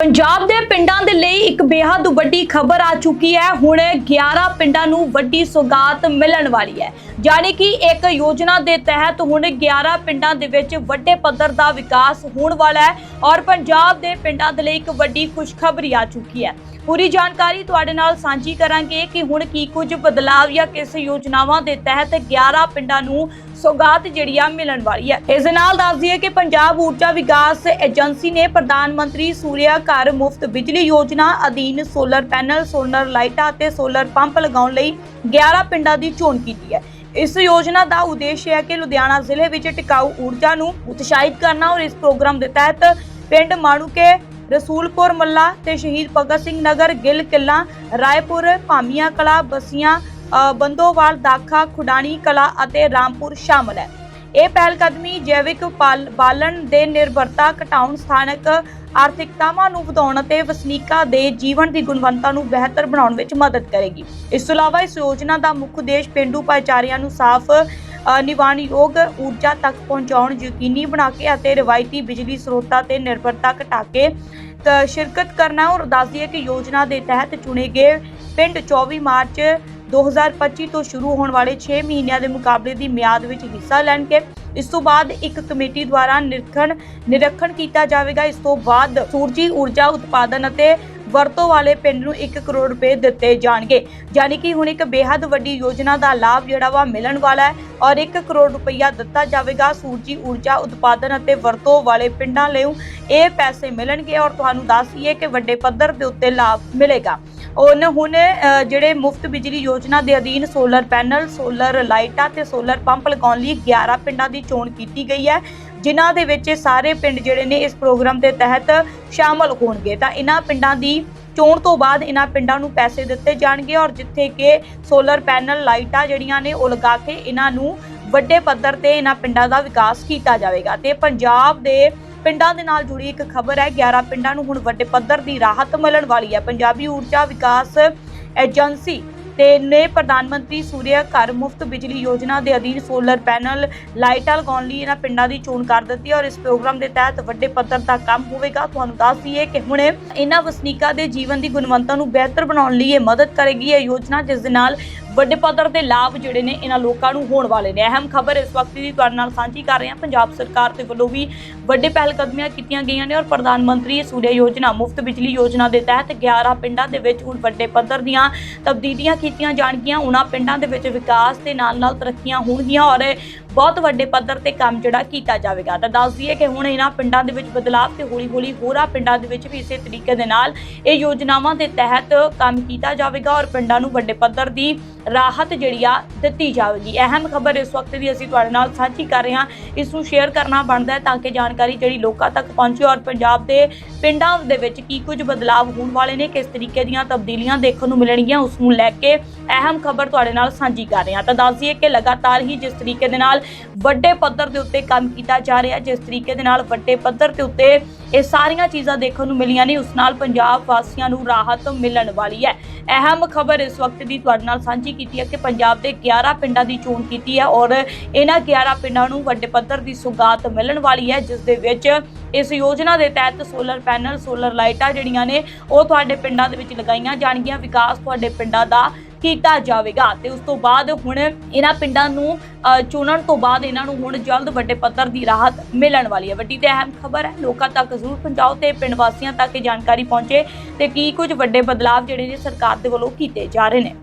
ਪੰਜਾਬ ਦੇ ਪਿੰਡਾਂ ਦੇ ਲਈ ਇੱਕ ਬੇहद ਵੱਡੀ ਖਬਰ ਆ ਚੁੱਕੀ ਹੈ। ਹੁਣ 11 ਪਿੰਡਾਂ ਨੂੰ ਵੱਡੀ ਸੌਗਾਤ ਮਿਲਣ ਵਾਲੀ ਹੈ। ਯਾਨੀ ਕਿ ਇੱਕ ਯੋਜਨਾ ਦੇ ਤਹਿਤ ਹੁਣ 11 ਪਿੰਡਾਂ ਦੇ ਵਿੱਚ ਵੱਡੇ ਪੱਧਰ ਦਾ ਵਿਕਾਸ ਹੋਣ ਵਾਲਾ ਹੈ ਔਰ ਪੰਜਾਬ ਦੇ ਪਿੰਡਾਂ ਦੇ ਲਈ ਇੱਕ ਵੱਡੀ ਖੁਸ਼ਖਬਰੀ ਆ ਚੁੱਕੀ ਹੈ। ਪੂਰੀ ਜਾਣਕਾਰੀ ਤੁਹਾਡੇ ਨਾਲ ਸਾਂਝੀ ਕਰਾਂਗੇ ਕਿ ਹੁਣ ਕੀ ਕੁਝ ਬਦਲਾਵ ਜਾਂ ਕਿਸ ਯੋਜਨਾਵਾਂ ਦੇ ਤਹਿਤ 11 ਪਿੰਡਾਂ ਨੂੰ ਸੌਗਾਤ ਜਿਹੜੀ ਆ ਮਿਲਣ ਵਾਲੀ ਹੈ। ਇਸ ਦੇ ਨਾਲ ਦੱਸ ਦਈਏ ਕਿ ਪੰਜਾਬ ਊਰਜਾ ਵਿਕਾਸ ਏਜੰਸੀ ਨੇ ਪ੍ਰਧਾਨ ਮੰਤਰੀ ਸੂਰਿਆ ਘਰ ਮੁਫਤ ਬਿਜਲੀ ਯੋਜਨਾ ਅਧੀਨ ਸੋਲਰ ਪੈਨਲ, ਸੋਲਰ ਲਾਈਟਾਂ ਅਤੇ ਸੋਲਰ ਪੰਪ ਲਗਾਉਣ ਲਈ 11 ਪਿੰਡਾਂ ਦੀ ਚੋਣ ਕੀਤੀ ਹੈ। ਇਸ ਯੋਜਨਾ ਦਾ ਉਦੇਸ਼ ਹੈ ਕਿ ਲੁਧਿਆਣਾ ਜ਼ਿਲ੍ਹੇ ਵਿੱਚ ਟਿਕਾਊ ਊਰਜਾ ਨੂੰ ਉਤਸ਼ਾਹਿਤ ਕਰਨਾ ਔਰ ਇਸ ਪ੍ਰੋਗਰਾਮ ਦੇ ਤਹਿਤ ਪਿੰਡ ਮਾਣੂਕੇ, ਰਸੂਲਪੁਰ ਮੱਲਾ ਤੇ ਸ਼ਹੀਦ ਭਗਤ ਸਿੰਘ ਨਗਰ, ਗਿੱਲ ਕਿੱਲਾ, ਰਾਏਪੁਰ, ਭਾਮੀਆਂ ਕਲਾ, ਬਸੀਆਂ ਬੰਦੋਵਾਲ, ਦਾਖਾ, ਖੁਡਾਣੀ ਕਲਾ ਅਤੇ ਰਾਮਪੁਰ ਸ਼ਾਮਲ ਹੈ। ਇਹ ਪਹਿਲ ਕਦਮੀ ਜੈਵਿਕ ਪਾਲ- ਬਾਲਣ ਦੇ ਨਿਰਭਰਤਾ ਘਟਾਉਣ ਸਥਾਨਕ ਆਰਥਿਕਤਾਵਾਂ ਨੂੰ ਵਧਾਉਣ ਅਤੇ ਵਸਨੀਕਾਂ ਦੇ ਜੀਵਨ ਦੀ ਗੁਣਵੱਤਾ ਨੂੰ ਬਿਹਤਰ ਬਣਾਉਣ ਵਿੱਚ ਮਦਦ ਕਰੇਗੀ। ਇਸ ਤੋਂ ਇਲਾਵਾ ਇਸ ਯੋਜਨਾ ਦਾ ਮੁੱਖ ਉਦੇਸ਼ ਪਿੰਡੂ ਭਾਈਚਾਰਿਆਂ ਨੂੰ ਸਾਫ਼ ਅ, ਨਿਵਾਣਯੋਗ ਊਰਜਾ ਤੱਕ ਪਹੁੰਚਾਉਣ ਯਕੀਨੀ ਬਣਾ ਕੇ ਅਤੇ ਰਵਾਇਤੀ ਬਿਜਲੀ ਸਰੋਤਾਂ ਤੇ ਨਿਰਭਰਤਾ ਘਟਾ ਕੇ ਸ਼ਿਰਕਤ ਕਰਨਾ ਔਰ ਦੱਸਦੀ ਹੈ ਕਿ ਯੋਜਨਾ ਦੇ ਤਹਿਤ ਚੁਣੇ ਗਏ ਪਿੰਡ 24 ਮਾਰਚ 2025 ਤੋਂ ਸ਼ੁਰੂ ਹੋਣ ਵਾਲੇ 6 ਮਹੀਨਿਆਂ ਦੇ ਮੁਕਾਬਲੇ ਦੀ ਮਿਆਦ ਵਿੱਚ ਹਿੱਸਾ ਲੈਣਗੇ ਇਸ ਤੋਂ ਬਾਅਦ ਇੱਕ ਕਮੇਟੀ ਦੁਆਰਾ ਨਿਰੀਖਣ ਨਿਰੀਖਣ ਕੀਤਾ ਜਾਵੇਗਾ। ਇਸ ਤੋਂ ਬਾਅਦ ਸੂਰਜੀ ਊਰਜਾ ਉਤਪਾਦਨ ਅਤੇ ਵਰਤੋਂ ਵਾਲੇ ਪਿੰਡ ਨੂੰ 1 ਕਰੋੜ ਰੁਪਏ ਦਿੱਤੇ ਜਾਣਗੇ। ਯਾਨੀ ਕਿ ਹੁਣ ਇੱਕ ਬੇਹੱਦ ਵੱਡੀ ਯੋਜਨਾ ਦਾ ਲਾਭ ਜਿਹੜਾ ਵਾ ਮਿਲਣ ਵਾਲਾ ਹੈ ਔਰ 1 ਕਰੋੜ ਰੁਪਈਆ ਦਿੱਤਾ ਜਾਵੇਗਾ ਸੂਰਜੀ ਊਰਜਾ ਉਤਪਾਦਨ ਅਤੇ ਵਰਤੋਂ ਵਾਲੇ ਪਿੰਡਾਂ ਲਈ। ਇਹ ਪੈਸੇ ਮਿਲਣਗੇ ਔਰ ਤੁਹਾਨੂੰ ਦੱਸ ਦਈਏ ਕਿ ਵੱਡੇ ਪੱਧਰ ਦੇ ਉੱਤੇ ਲਾਭ ਮਿਲੇਗਾ। ਉਹਨ ਹੁਣ ਜਿਹੜੇ ਮੁਫਤ ਬਿਜਲੀ ਯੋਜਨਾ ਦੇ ਅਧੀਨ ਸੋਲਰ ਪੈਨਲ ਸੋਲਰ ਲਾਈਟਾਂ ਤੇ ਸੋਲਰ ਪੰਪ ਲਗਾਉਣ ਲਈ 11 ਪਿੰਡਾਂ ਦੀ ਚੋਣ ਕੀਤੀ ਗਈ ਹੈ, ਜਿਨ੍ਹਾਂ ਦੇ ਵਿੱਚ ਸਾਰੇ ਪਿੰਡ ਜਿਹੜੇ ਨੇ ਇਸ ਪ੍ਰੋਗਰਾਮ ਦੇ ਤਹਿਤ ਸ਼ਾਮਲ ਹੋਣਗੇ। ਤਾਂ ਇਹਨਾਂ ਪਿੰਡਾਂ ਦੀ ਚੋਣ ਤੋਂ ਬਾਅਦ ਇਹਨਾਂ ਪਿੰਡਾਂ ਨੂੰ ਪੈਸੇ ਦਿੱਤੇ ਜਾਣਗੇ ਔਰ ਜਿੱਥੇ ਕਿ ਸੋਲਰ ਪੈਨਲ ਲਾਈਟਾਂ ਜਿਹੜੀਆਂ ਨੇ, ਉਹ ਲਗਾ ਕੇ ਇਹਨਾਂ ਨੂੰ ਵੱਡੇ ਪੱਧਰ ਤੇ ਇਹਨਾਂ ਪਿੰਡਾਂ ਦਾ ਵਿਕਾਸ ਕੀਤਾ ਜਾਵੇਗਾ। ਤੇ ਪੰਜਾਬ ਦੇ ਪਿੰਡਾਂ ਦੇ ਨਾਲ ਜੁੜੀ ਇੱਕ ਖਬਰ ਹੈ। 11 ਪਿੰਡਾਂ ਨੂੰ ਹੁਣ ਵੱਡੇ ਪੱਧਰ ਦੀ ਰਾਹਤ ਮਿਲਣ ਵਾਲੀ ਹੈ। ਪੰਜਾਬੀ ਊਰਜਾ ਵਿਕਾਸ ਏਜੰਸੀ ਤੇ ਨੇ ਪ੍ਰਧਾਨ ਮੰਤਰੀ ਸੂਰਿਆ ਘਰ ਮੁਫਤ ਬਿਜਲੀ ਯੋਜਨਾ ਦੇ ਅਧੀਨ ਸੋਲਰ ਪੈਨਲ, ਲਾਈਟਾਂ ਲਗਾਉਣ ਲਈ ਇਹਨਾਂ ਪਿੰਡਾਂ ਦੀ ਚੋਣ ਕਰ ਦਿੱਤੀ ਔਰ ਇਸ ਪ੍ਰੋਗਰਾਮ ਦੇ ਤਹਿਤ ਵੱਡੇ ਪੱਧਰ ਦਾ ਕੰਮ ਹੋਵੇਗਾ। ਤੁਹਾਨੂੰ ਦੱਸ ਦਈਏ ਕਿ ਹੁਣ ਇਹਨਾਂ ਵਸਨੀਕਾਂ ਦੇ ਜੀਵਨ ਦੀ ਗੁਣਵੱਤਾ ਨੂੰ ਬਿਹਤਰ ਬਣਾਉਣ ਲਈ ਇਹ ਮਦਦ ਕਰੇਗੀ। ਇਹ ਯੋਜਨਾ ਜਿਸ ਦੇ ਨਾਲ ਵੱਡੇ ਪੱਧਰ ਦੇ ਲਾਭ ਜਿਹੜੇ ਨੇ ਇਹਨਾਂ ਲੋਕਾਂ ਨੂੰ ਹੋਣ ਵਾਲੇ ਨੇ। ਅਹਿਮ ਖਬਰ ਇਸ ਵਕਤ ਦੀ ਤੁਹਾਡੇ ਨਾਲ ਸਾਂਝੀ ਕਰ ਰਹੇ ਹਾਂ। ਪੰਜਾਬ ਸਰਕਾਰ ਦੇ ਵੱਲੋਂ ਵੀ ਵੱਡੇ ਪਹਿਲ ਕਦਮੀਆਂ ਕੀਤੀਆਂ ਗਈਆਂ ਨੇ ਔਰ ਪ੍ਰਧਾਨ ਮੰਤਰੀ ਸੂਰਿਆ ਯੋਜਨਾ, ਮੁਫਤ ਬਿਜਲੀ ਯੋਜਨਾ ਦੇ ਤਹਿਤ 11 ਪਿੰਡਾਂ ਦੇ ਵਿੱਚ ਹੁਣ ਵੱਡੇ ਪੱਧਰ ਦੀਆਂ ਤਬਦੀਲੀਆਂ ਕੀਤੀਆਂ ਜਾਣਗੀਆਂ। ਉਹਨਾਂ ਪਿੰਡਾਂ ਦੇ ਵਿੱਚ ਵਿਕਾਸ ਦੇ ਨਾਲ ਨਾਲ ਤਰੱਕੀਆਂ ਹੋਣਗੀਆਂ ਔਰ ਬਹੁਤ ਵੱਡੇ ਪੱਧਰ ਤੇ ਕੰਮ ਜਿਹੜਾ ਕੀਤਾ ਜਾਵੇਗਾ। ਤਾਂ ਦੱਸ ਦਈਏ ਕਿ ਹੁਣ ਇਹਨਾਂ ਪਿੰਡਾਂ ਦੇ ਵਿੱਚ ਬਦਲਾਅ ਤੇ ਹੌਲੀ ਹੌਲੀ ਹੋਰਾਂ ਪਿੰਡਾਂ ਦੇ ਵਿੱਚ ਵੀ ਇਸੇ ਤਰੀਕੇ ਦੇ ਨਾਲ ਇਹ ਯੋਜਨਾਵਾਂ ਦੇ ਤਹਿਤ ਕੰਮ ਕੀਤਾ ਜਾਵੇਗਾ ਔਰ ਪਿੰਡਾਂ ਨੂੰ ਵੱਡੇ ਪੱਧਰ ਦੀ ਰਾਹਤ ਜਿਹੜੀ ਆ ਦਿੱਤੀ ਜਾਵੇਗੀ। ਅਹਿਮ ਖਬਰ ਇਸ ਵਕਤ ਦੀ ਅਸੀਂ ਤੁਹਾਡੇ ਨਾਲ ਸਾਂਝੀ ਕਰ ਰਹੇ ਹਾਂ। ਇਸ ਨੂੰ ਸ਼ੇਅਰ ਕਰਨਾ ਬਣਦਾ ਹੈ ਤਾਂ ਕਿ ਜਾਣਕਾਰੀ ਜਿਹੜੀ ਲੋਕਾਂ ਤੱਕ ਪਹੁੰਚੇ ਔਰ ਪੰਜਾਬ ਦੇ ਪਿੰਡਾਂ ਦੇ ਵਿੱਚ ਕੀ ਕੁਝ ਬਦਲਾਵ ਹੋਣ ਵਾਲੇ ਨੇ, ਕਿਸ ਤਰੀਕੇ ਦੀਆਂ ਤਬਦੀਲੀਆਂ ਦੇਖਣ ਨੂੰ ਮਿਲਣਗੀਆਂ, ਉਸ ਨੂੰ ਲੈ ਕੇ ਅਹਿਮ ਖਬਰ ਤੁਹਾਡੇ ਨਾਲ ਸਾਂਝੀ ਕਰ ਰਹੇ ਹਾਂ। ਤਾਂ ਦੱਸ ਦਈਏ ਕਿ ਲਗਾਤਾਰ ਹੀ ਜਿਸ ਤਰੀਕੇ ਦੇ ਨਾਲ ਵੱਡੇ ਪੱਧਰ ਦੇ ਉੱਤੇ ਕੰਮ ਕੀਤਾ ਜਾ ਰਿਹਾ, ਜਿਸ ਤਰੀਕੇ ਦੇ ਨਾਲ ਵੱਡੇ ਪੱਧਰ ਦੇ ਉੱਤੇ ਇਹ ਸਾਰੀਆਂ ਚੀਜ਼ਾਂ ਦੇਖਣ ਨੂੰ ਮਿਲੀਆਂ ਨੇ, ਉਸ ਨਾਲ ਪੰਜਾਬ ਵਾਸੀਆਂ ਨੂੰ ਰਾਹਤ ਮਿਲਣ ਵਾਲੀ ਹੈ। ਅਹਿਮ ਖਬਰ ਇਸ ਵਕਤ ਦੀ ਤੁਹਾਡੇ ਨਾਲ ਸਾਂਝੀ ਕੀਤੀ ਹੈ ਕਿ ਪੰਜਾਬ ਦੇ 11 ਪਿੰਡਾਂ ਦੀ ਚੋਣ ਕੀਤੀ ਹੈ ਔਰ ਇਹਨਾਂ 11 ਪਿੰਡਾਂ ਨੂੰ ਵੱਡੇ ਪੱਧਰ ਦੀ ਸੁਗਾਤ ਮਿਲਣ ਵਾਲੀ ਹੈ, ਜਿਸ ਦੇ ਵਿੱਚ ਇਸ ਯੋਜਨਾ ਦੇ ਤਹਿਤ ਸੋਲਰ ਪੈਨਲ ਸੋਲਰ ਲਾਈਟਾਂ ਜਿਹੜੀਆਂ ਨੇ, ਉਹ ਤੁਹਾਡੇ ਪਿੰਡਾਂ ਦੇ ਵਿੱਚ ਲਗਾਈਆਂ ਜਾਣਗੀਆਂ। ਵਿਕਾਸ ਤੁਹਾਡੇ ਪਿੰਡਾਂ ਦਾ ਕੀਤਾ ਜਾਵੇਗਾ। ਤੇ ਉਸ ਤੋਂ ਬਾਅਦ ਹੁਣ ਇਹਨਾਂ ਪਿੰਡਾਂ ਨੂੰ ਚੁਣਨ ਤੋਂ ਬਾਅਦ ਇਹਨਾਂ ਨੂੰ ਹੁਣ ਜਲਦ ਵੱਡੇ ਪੱਧਰ ਦੀ ਰਾਹਤ ਮਿਲਣ ਵਾਲੀ ਹੈ। ਵੱਡੀ ਤੇ ਅਹਿਮ ਖਬਰ ਹੈ, ਲੋਕਾਂ ਤੱਕ ਜ਼ਰੂਰ ਪਹੁੰਚਾਓ ਤੇ ਪਿੰਡ ਵਾਸੀਆਂ ਤੱਕ ਇਹ ਜਾਣਕਾਰੀ ਪਹੁੰਚੇ ਤੇ ਕੀ ਕੁਝ ਵੱਡੇ ਬਦਲਾਅ ਜਿਹੜੇ ਨੇ ਸਰਕਾਰ ਦੇ ਵੱਲੋਂ ਕੀਤੇ ਜਾ ਰਹੇ ਨੇ।